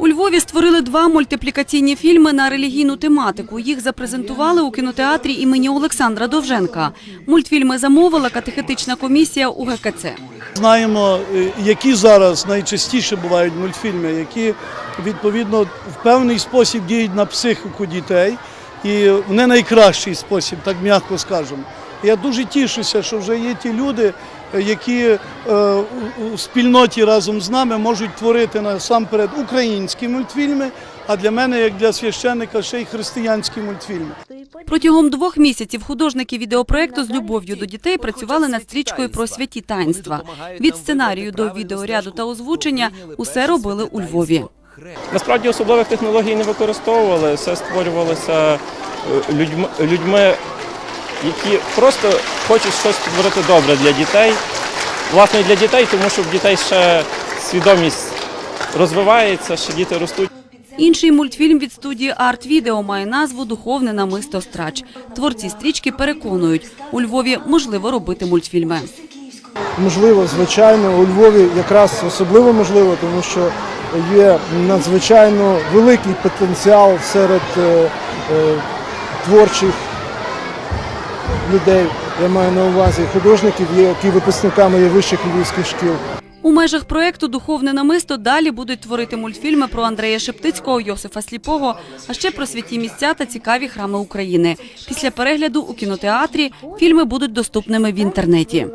У Львові створили два мультиплікаційні фільми на релігійну тематику. Їх запрезентували у кінотеатрі імені Олександра Довженка. Мультфільми замовила катехетична комісія УГКЦ. Знаємо, е, які зараз найчастіше бувають мультфільми, які відповідно в певний спосіб діють на психіку дітей, і в не найкращий спосіб, так м'яко скажемо. Я дуже тішуся, що вже є ті люди, які е, у- у спільноті разом з нами можуть творити насамперед українські мультфільми, а для мене, як для священника, ще й християнські мультфільми. Протягом двох місяців художники відеопроекту з любов'ю до дітей працювали над стрічкою про святі таїнства. Від сценарію до відеоряду та озвучення усе робили у Львові. Насправді особливих технологій не використовували, все створювалося е, людьми, людьми, які просто хочуть щось створити добре для дітей. Власне, для дітей, тому що в дітей ще свідомість розвивається, ще діти ростуть. Інший мультфільм від студії Арт Відео має назву Духовне намисто страч. Творці стрічки переконують, у Львові можливо робити мультфільми. Можливо, звичайно, у Львові якраз особливо можливо, тому що є надзвичайно великий потенціал серед е, е, творчих людей. Я маю на увазі художників, які випускниками є вищих львівських шкіл. У межах проекту Духовне намисто далі будуть творити мультфільми про Андрея Шептицького, Йосифа Сліпого, а ще про святі місця та цікаві храми України. Після перегляду у кінотеатрі фільми будуть доступними в інтернеті.